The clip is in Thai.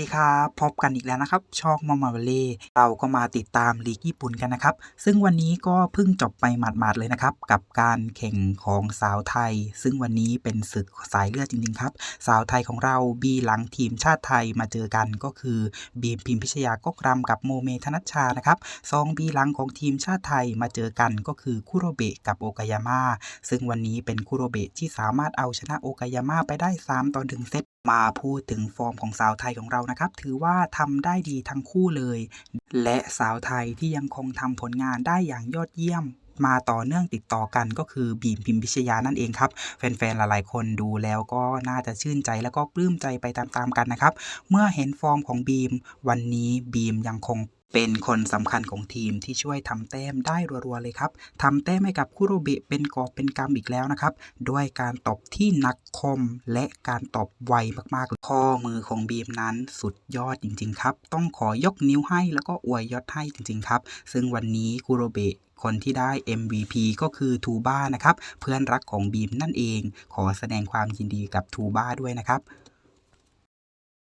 สวัสดีครับพบกันอีกแล้วนะครับ ช่องมอมมาเวเล่เราก็มาติดตามลีกญี่ปุ่นกันนะครับ ซึ่งวันนี้ก็เพิ่งจบไปหมาดๆเลยนะครับ กับการแข่งของสาวไทย ซึ่งวันนี้เป็นศึกสายเลือดจริงๆครับ สาวไทยของเราบีหลังทีมชาติไทยมาเจอกันก็คือบีมพิมพิชยากกรำกับโมเมธนัชชานะครับซองบีหลังของทีมชาติไทยมาเจอกันก็คือคุโรเบะกับโอกายาม่าซึ่งวันนี้เป็นคุโรเบะที่สามารถเอาชนะโอกายาม่าไปได้3ต่อ1เซตมาพูดถึงฟอร์มของสาวไทยของเรานะครับ ถือว่าทำได้ดีทั้งคู่เลย และสาวไทยที่ยังคงทำผลงานได้อย่างยอดเยี่ยม มาต่อเนื่องติดต่อกันก็คือบีมพิมพิชยานั่นเองครับ แฟนๆ หลายๆ คนดูแล้วก็น่าจะชื่นใจแล้วก็ปลื้มใจไปตามๆกันนะครับ เมื่อเห็นฟอร์มของบีม วันนี้บีมยังคง เป็นคนสำคัญของทีมที่ช่วยทำแต้มได้รัวๆเลยครับทำแต้มให้กับคุโรเบะเป็นกอบเป็นกำอีกแล้วนะครับ ด้วยการตบที่หนักคมและการตบไวมากๆ ข้อมือของบีมนั้นสุดยอดจริง ๆ ครับ ต้องขอยกนิ้วให้แล้วก็อวยยศให้จริง ๆ ครับ ซึ่งวันนี้คุโรเบะคนที่ได้ MVP ก็คือทูบ้านะครับ เพื่อนรักของบีมนั่นเอง ขอแสดงความยินดีกับทูบ้าด้วยนะครับ